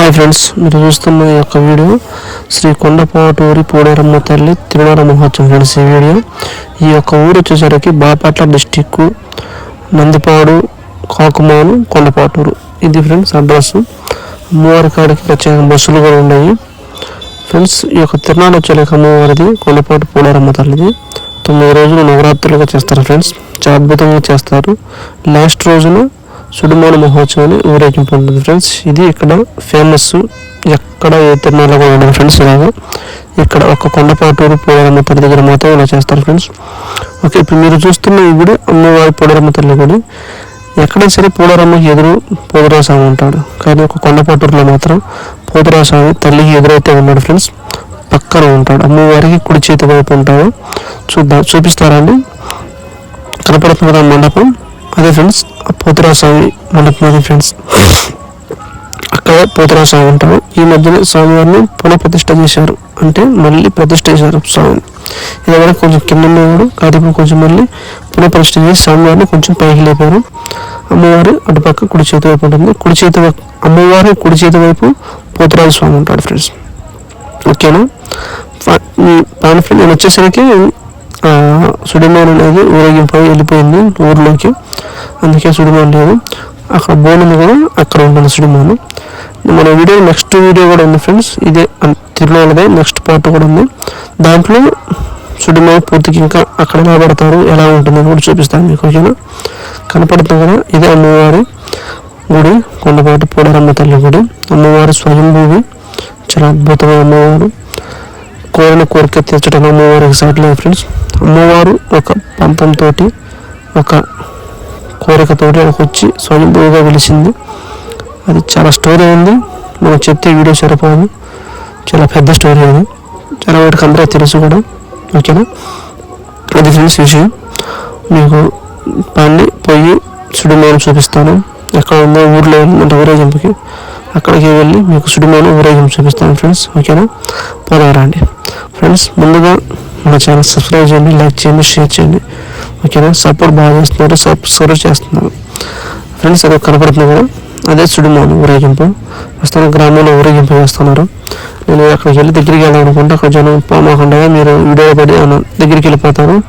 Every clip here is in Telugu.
హాయ్ ఫ్రెండ్స్ మీరు చూస్తున్న ఈ యొక్క వీడియో శ్రీ కొండపాటూరి పోడేరమ్మ తల్లి తిరునాల మహోత్సవం ఫ్రెండ్స్ ఈ వీడియో ఈ యొక్క ఊరు వచ్చేసరికి బాపట్ల డిస్టిక్ నందిపాడు కాకుమాను కొండపాటూరు. ఇది ఫ్రెండ్స్ అడ్రస్. అమ్మవారి కాడికి ప్రత్యేక బస్సులు కూడా ఉన్నాయి. ఫ్రెండ్స్ ఈ యొక్క తిరునాడు వచ్చేలేక అమ్మవారిది కొండపాటు పోలేరమ్మ తల్లిది. తొమ్మిది రోజులు నవరాత్రులుగా చేస్తారు ఫ్రెండ్స్ చాలా అద్భుతంగా చేస్తారు. లాస్ట్ రోజున సుడిమాన మహోత్సవాన్ని ఊరేగింపు ఉంటుంది ఫ్రెండ్స్. ఇది ఇక్కడ ఫేమస్ ఎక్కడ ఏ తిరునాళ్ళ కూడా ఉండదు ఫ్రెండ్స్ ఇలాగా ఇక్కడ ఒక కొండపాటూరు పోలేరమ్మ తల్లి దగ్గర మాత్రం ఇలా చేస్తారు ఫ్రెండ్స్. ఓకే ఇప్పుడు మీరు చూస్తున్న ఈ గుడి అమ్మవారి పోలేరమ్మ తల్లి గుడి ఎక్కడైనా సరే పోలేరమ్మకి ఎదురు పోతురాస్వామి ఉంటాడు. కానీ ఒక కొండపాటూరులో మాత్రం పోతురాస్వామి తల్లికి ఎదురైతే ఉన్నాడు ఫ్రెండ్స్. పక్కన ఉంటాడు. అమ్మవారికి కుడి చేతి వైపు ఉంటాడు. చూద్దాం చూపిస్తారా అండి? కనపడుతున్న మండపం. అదే ఫ్రెండ్స్ ఆ పోతురా స్వామి మండపం అదే ఫ్రెండ్స్ అక్కడ పోతురా స్వామి ఉంటాడు ఈ మధ్యన స్వామివారిని పునఃప్రతిష్ఠ చేశారు. అంటే మళ్ళీ ప్రతిష్ఠ చేశారు స్వామిని. ఇదివరకు కొంచెం కింద ఉన్నవాడు కాదు కొంచెం మళ్ళీ పునఃప్రతిష్ఠ చేసి స్వామివారిని కొంచెం పైకి లేపారు. అమ్మవారు అటుపక్క కుడి చేతి వైపు ఉంటుంది. కుడి చేతి వైపు అమ్మవారి కుడి చేతి వైపు పోతురాజు స్వామి ఉంటాడు ఫ్రెండ్స్ ఓకేనా? ఫ్రెండ్ నేను వచ్చేసరికి సుడిమాన్ అనేది ఊరేగింపు వెళ్ళిపోయింది ఊర్లోకి. అందుకే సుడిమాన్ లేదు. అక్కడ బోన్ ఉంది కూడా అక్కడ ఉంటుంది సుడిమాన్ మన వీడియో నెక్స్ట్ వీడియో కూడా ఉంది ఫ్రెండ్స్. ఇదే అన్- తిరునాళ్ళదే నెక్స్ట్ పార్ట్ కూడా ఉంది. దాంట్లో సుడిమాన్ పూర్తికి ఇంకా అక్కడ నిలబడతారు ఎలా ఉంటుందని కూడా చూపిస్తాను మీకు ఓకేనా? కనపడుతుంది కదా ఇదే అమ్మవారి గుడి కొండపాటి పోడారమ్మ తల్లి గుడి. అమ్మవారి స్వయంభూవి చాలా అద్భుతమైన అమ్మవారు. కోరిన కోరిక తీర్చడం అమ్మవారికి సాటలేదు ఫ్రెండ్స్. అమ్మవారు ఒక పంతంతో ఒక కోరికతోటి అక్కడికి వచ్చి స్వయంభూగా వెలిసింది. అది చాలా స్టోరీ ఉంది. మనం చెప్తే వీడియో సరిపోదు. చాలా పెద్ద స్టోరీ అది. చాలా వాటికి అందరూ తెలుసు కూడా. ఓకేనా అది ఫ్రెండ్స్ విషయం. మీకు పండి పోయి సుడిమాను చూపిస్తాను. ఎక్కడ ఉందో ఊర్లో ఉందంటే ఊరేగింపుకి అక్కడికి వెళ్ళి మీకు సుడిమాను ఊరేగింపు చూపిస్తాను ఫ్రెండ్స్. ఓకేనా పోదారండి ఫ్రెండ్స్ ముందుగా మన ఛానల్ సబ్స్క్రైబ్ చేయండి లైక్ చేయండి షేర్ చేయండి. ఓకేనా? సపోర్ట్ బాగా చేస్తున్నారు సపోర్ట్ చేస్తున్నారు. ఫ్రెండ్స్ అది కనపడుతుంది కదా? అదే సుడిమాను ఊరేగింపు. ప్రస్తుతం గ్రామంలో ఊరేగింపు చేస్తున్నారు. నేను అక్కడికి వెళ్ళి దగ్గరికి వెళ్ళాలనుకుంటే అక్కడ జనం పోమాకుండా మీరు వీడియో పడి దగ్గరికి వెళ్ళిపోతారు.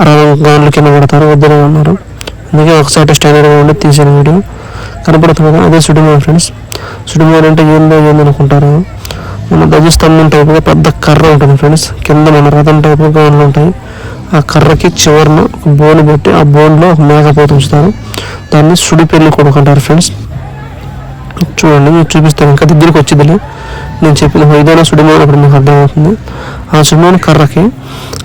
అరవై గాన్లు కింద పడతారు వద్దని అన్నారు. అందుకే ఒకసారి స్టాండర్డ్గా ఉండి తీసిన వీడియో. కనపడుతుంది కదా? అదే సుడిమాన్ ఫ్రెండ్స్. సుడిమాన్ అంటే ఏందో ఏందనుకుంటారు? మన ధ్వజస్తంభం టైపుగా పెద్ద కర్ర ఉంటుంది ఫ్రెండ్స్ కింద మన రథం టైపు గోన్లు ఉంటాయి. ఆ కర్రకి చివరిన ఒక బోన్ పెట్టి ఆ బోన్లో ఒక మేకపోతు ఉంచుతారు. దాన్ని సుడి పెళ్ళి కొడుకు అంటారు ఫ్రెండ్స్ చూడండి మీకు చూపిస్తాను. ఇంకా దగ్గరికి వచ్చిందిలే. నేను చెప్పిన ఏదైనా సుడిమోన ఇప్పుడు మీకు అర్థమవుతుంది. ఆ సుడిమోన కర్రకి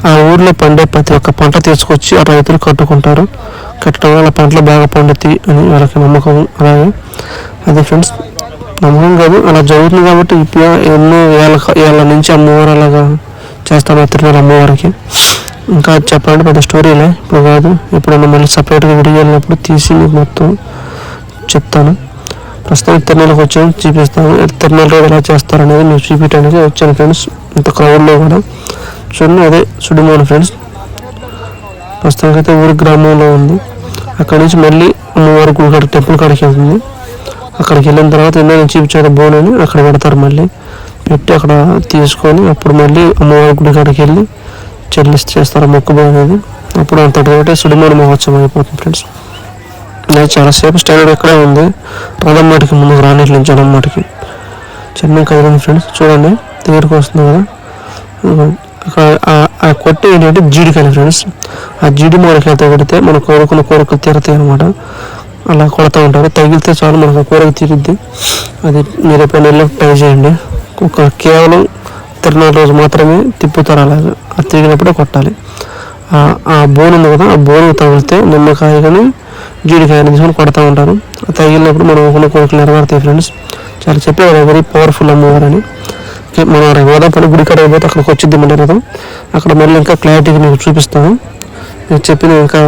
ఆ ఊర్లో పండే ప్రతి ఒక్క పంట తీసుకొచ్చి ఆ రైతులు కట్టుకుంటారు. కట్టడం వల్ల పంటలు బాగా పండుతాయి అని వాళ్ళకి నమ్మకం. అలాగే అదే ఫ్రెండ్స్ నమ్మకం కాదు. అలా జరుగుతుంది కాబట్టి ఇప్పుడు ఎన్నో ఏళ్ళ ఏళ్ళ నుంచి అమ్మవారు అలాగా చేస్తాను తిరుమల అమ్మవారికి. ఇంకా చెప్పాలంటే పెద్ద స్టోరీలే ఇప్పుడు కాదు. ఎప్పుడైనా మళ్ళీ సపరేట్గా విడిగి వెళ్ళినప్పుడు తీసి మీకు మొత్తం చెప్తాను. ప్రస్తుతం తిరుమలకు వచ్చాను చూపిస్తాను. తిరుమల రోజు ఎలా చేస్తారు అనేది మీకు చూపించడానికి వచ్చాను ఫ్రెండ్స్ ఇంత క్రౌడ్లో కూడా. చూడండి అదే సుడిమోన ఫ్రెండ్స్ ప్రస్తుతానికి అయితే ఊరి గ్రామంలో ఉంది. అక్కడి నుంచి మళ్ళీ అమ్మవారి గుడి టెంపుల్ కాడికి వెళ్తుంది. అక్కడికి వెళ్ళిన తర్వాత ఎన్నో నేను చూపించాడు అని అక్కడ పెడతారు మళ్ళీ. పెట్టి అక్కడ తీసుకొని అప్పుడు మళ్ళీ అమ్మవారి గుడి కాడికి వెళ్ళి చెల్లిస్ చేస్తారు మొక్కు అనేది. అప్పుడు అంతటి ఒకటే మహోత్సవం అయిపోతుంది ఫ్రెండ్స్. నేను చాలాసేపు స్టాండర్డ్ ఎక్కడే ఉంది. రథం మాటికి ముందుకు రానిట్లేదు జనం మాటికి చిన్న కదిలింది ఫ్రెండ్స్. చూడండి దగ్గరికి వస్తుంది కదా. అక్కడ ఆ- కొట్టి ఏంటంటే జీడికాయలు ఫ్రెండ్స్. ఆ జీడి మామిడికాయతో కొడితే మన కోరుకున్న కోరికలు తీరుతాయి అనమాట అలా కొడతా ఉంటారు. తగిలితే చాలు మనకు కూరకు కోరిక తీరుద్ది. అది మీరు ఎప్పుడైనా వెళ్ళి ట్రై చేయండి. ఒక కేవలం తిరునాడు రోజు మాత్రమే తిప్పుతారు అలాగా అది తిరిగినప్పుడే కొట్టాలి. ఆ- బోన్ ఉంది కదా ఆ బోన్ తగిలితే నిమ్మకాయ కానీ జీడికాయ తీసుకొని కొడతా ఉంటారు. తగిలినప్పుడు మనం ఒక కోరికలు నెరవేరుతాయి ఫ్రెండ్స్ చాలా చెప్పేవారు వెరీ పవర్ఫుల్ అమ్మవారు అని మనం రేవాదాపల్లి గుడి కాడ అయిపోతే అక్కడికి వచ్చింది మళ్ళీ రథం అక్కడ మళ్ళీ ఇంకా క్లారిటీగా మీకు చూపిస్తాను. మీకు చెప్పిన ఇంకా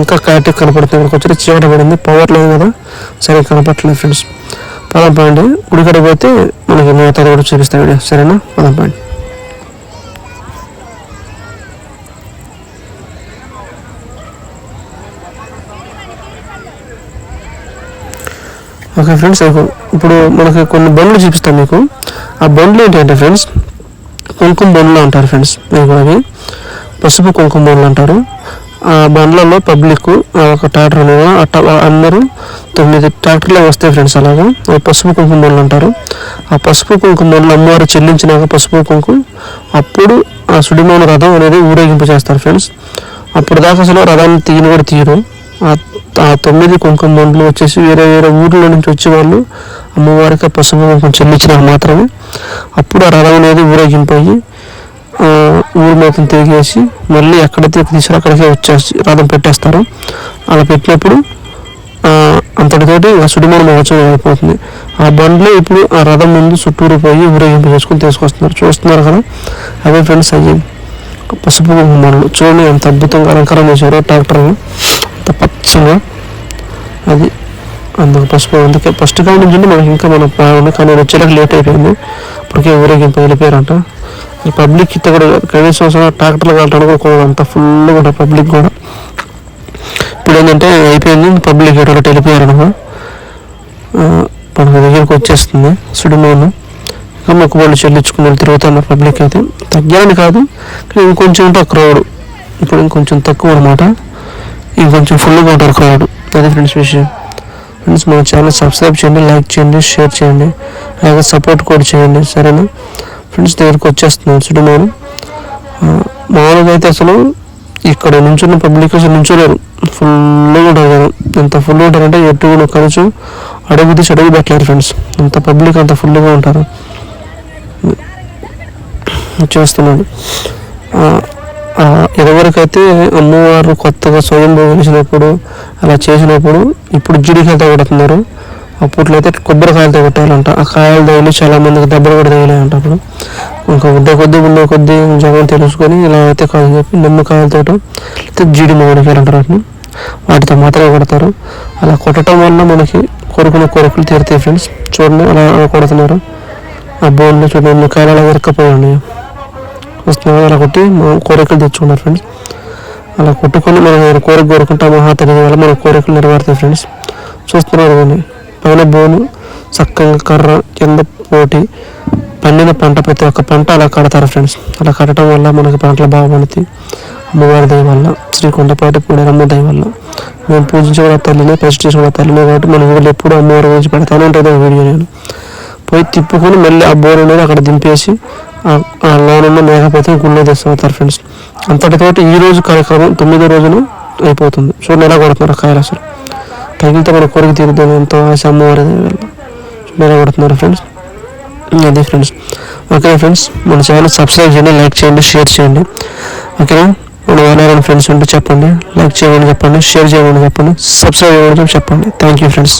ఇంకా క్లారిటీ కనపడుతుంది ఇక్కడికి వచ్చి చీకట పడింది పవర్ లేదు కదా సరే కనపడట్లేదు ఫ్రెండ్స్ పదం పాండి గుడి కాడ పోతే మనకి మిగతాది కూడా చూపిస్తాను వీడియో. సరేనా? పదం పాండి ఓకే ఫ్రెండ్స్ ఇప్పుడు మనకి కొన్ని బండ్లు చూపిస్తాం మీకు. ఆ బండ్లు ఏంటంటే ఫ్రెండ్స్ కుంకుమ బొండ్లు అంటారు ఫ్రెండ్స్ మీకు అవి. పసుపు కుంకుమ బొండ్లు అంటారు. ఆ బండ్లలో పబ్లిక్ ఒక ట్రాక్టర్ అనేది అట్ట అందరూ తొమ్మిది ట్రాక్టర్లే వస్తాయి ఫ్రెండ్స్ అలాగా. అవి పసుపు కుంకుమ బొండ్లు అంటారు. ఆ పసుపు కుంకుమ బొండ్లు అమ్మవారు చెల్లించినాక పసుపు కుంకుమ అప్పుడు ఆ సుడిమోన రథం అనేది ఊరేగింపు చేస్తారు ఫ్రెండ్స్. అప్పుడు దాకా అసలు రథాన్ని తీయని కూడా తీయరు. ఆ- తొమ్మిది కుంకుమ బొండ్లు వచ్చేసి వేరే వేరే ఊర్ల నుంచి వచ్చే వాళ్ళు అమ్మవారికి ఆ పసుపు కుంకుమ చెల్లించినాక మాత్రమే అప్పుడు ఆ రథం అనేది ఊరేగింపు ఊరు మొత్తం తిరిగేసి మళ్ళీ ఎక్కడైతే తీసారో అక్కడికే వచ్చేసి రథం పెట్టేస్తారు అలా పెట్టినప్పుడు అంతటితోటి ఆ మహోత్సవం అయిపోతుంది. ఆ బండ్లో ఇప్పుడు ఆ రథం ముందు చుట్టూరు పోయి ఊరేగింపు చేసుకుని తీసుకొస్తున్నారు. చూస్తున్నారు కదా? అవే ఫ్రెండ్స్ అయ్యి పసుపు బొమ్మలు చూడండి ఎంత అద్భుతంగా అలంకారం చేశారో ట్రాక్టర్ని అంత పచ్చగా. అది అందుకు పసుపు అందుకే ఫస్ట్ కాడి నుంచి మనకి ఇంకా మన బాగుంది కానీ వచ్చేలాగా లేట్ అయిపోయింది. ఇప్పటికే ఊరేగింపు వెళ్ళిపోయారంట పబ్లిక్ ఇంత కూడా కనీసం అసలు ట్రాక్టర్లు వెళ్ళడానికి కూడా అంత ఫుల్గా ఉంటుంది పబ్లిక్ కూడా. ఇప్పుడు ఏంటంటే అయిపోయింది. పబ్లిక్ ఎటు వెళ్ళిపోయారనమాట మన దగ్గరికి వచ్చేస్తుంది సుడిమోను. ఇంకా వాళ్ళు చెల్లించుకుని వాళ్ళు తిరుగుతున్నారు పబ్లిక్ అయితే. తగ్గాలని కాదు కానీ ఇంకొంచెం ఉంటే క్రౌడ్ ఇప్పుడు ఇంకొంచెం తక్కువ అనమాట ఇంకొంచెం ఫుల్గా ఉంటారు క్రౌడ్ అదే ఫ్రెండ్స్ విషయం. ఫ్రెండ్స్ మన ఛానల్ సబ్స్క్రైబ్ చేయండి లైక్ చేయండి షేర్ చేయండి అలాగే సపోర్ట్ కూడా చేయండి సరేనా? ఫ్రెండ్స్ దగ్గరికి వచ్చేస్తున్నాం సుడిమోను మామూలుగా అయితే అసలు ఇక్కడ నుంచున్న పబ్లిక్ అసలు నుంచోలేరు ఫుల్గా ఉంటారు కదా ఎంత ఫుల్గా ఉంటారంటే ఎటు కూడా ఖర్చు అడుగు తీసి అడుగు పెట్టలేరు ఫ్రెండ్స్ అంత పబ్లిక్ అంత ఫుల్గా ఉంటారు చేస్తున్నాడు ఇదివరకైతే అమ్మవారు కొత్తగా స్వయం వేసినప్పుడు అలా చేసినప్పుడు ఇప్పుడు జిడికాయలతో కొడుతున్నారు. అప్పట్లో అయితే కొబ్బరికాయలతో కొట్టాలంట. ఆ కాయలు తగిలి చాలామందికి దెబ్బలు కూడా తగిలాయంట అప్పుడు. ఇంకా ఉండే కొద్దీ ఉండే కొద్దీ జగన్ తెలుసుకొని ఇలా అయితే కాదని చెప్పి నిమ్మకాయలతో లేకపోతే జీడి మామిడికాయలు అంటారు వాటిని. వాటితో మాత్రమే కొడతారు. అలా కొట్టడం వల్ల మనకి కోరుకున్న కోరికలు తీరుతాయి ఫ్రెండ్స్ చూడండి అలా కొడుతున్నారు. ఆ బోన్లో చూడండి నిమ్మకాయలు అలా విరక్కపోయి ఉన్నాయి అలా కొట్టి మనం కోరికలు తెచ్చుకున్నారు ఫ్రెండ్స్ అలా కొట్టుకొని మనం కోరిక కోరుకుంటామో ఆ తెలియదు వల్ల మన కోరికలు నెరవేరుతాయి ఫ్రెండ్స్ చూస్తున్నారు కానీ పైన బోను చక్కగా కర్ర కింద పోటీ పండిన పంట ప్రతి ఒక్క పంట అలా కడతారు ఫ్రెండ్స్ అలా కట్టడం వల్ల మనకి పంటలు బాగా పండుతాయి. అమ్మవారి దయ వల్ల శ్రీకొండపాటి పూడేరమ్మ దయ వల్ల. మేము పూజించే కూడా తల్లినే ప్రతిష్ఠించే కూడా తల్లినే కాబట్టి మన వీళ్ళు ఎప్పుడు అమ్మవారి గురించి పెడతానే ఉంటుంది ఆ వీడియో నేను. పోయి తిప్పుకొని మళ్ళీ ఆ బోర్ అనేది అక్కడ దింపేసి ఆ- లోనున్న మేకపోతే గుళ్ళో తెస్తారు ఫ్రెండ్స్ అంతటితోటి ఈ రోజు కార్యక్రమం తొమ్మిదో రోజును అయిపోతుంది. సో నెల కొడుతున్నారు ఆ కాయలు అసలు తగిలితే మన కోరిక తీరుద్దాం ఎంతో ఆశ అమ్మవారి దయ కొడుతున్నారు ఫ్రెండ్స్ అదే ఫ్రెండ్స్ ఓకే ఫ్రెండ్స్ మన ఛానల్ సబ్స్క్రైబ్ చేయండి లైక్ చేయండి షేర్ చేయండి. ఓకేనా? మన ఎవరైనా ఫ్రెండ్స్ ఉంటే చెప్పండి. లైక్ చేయమని చెప్పండి షేర్ చేయమని చెప్పండి సబ్స్క్రైబ్ చేయమని చెప్పండి. Thank you friends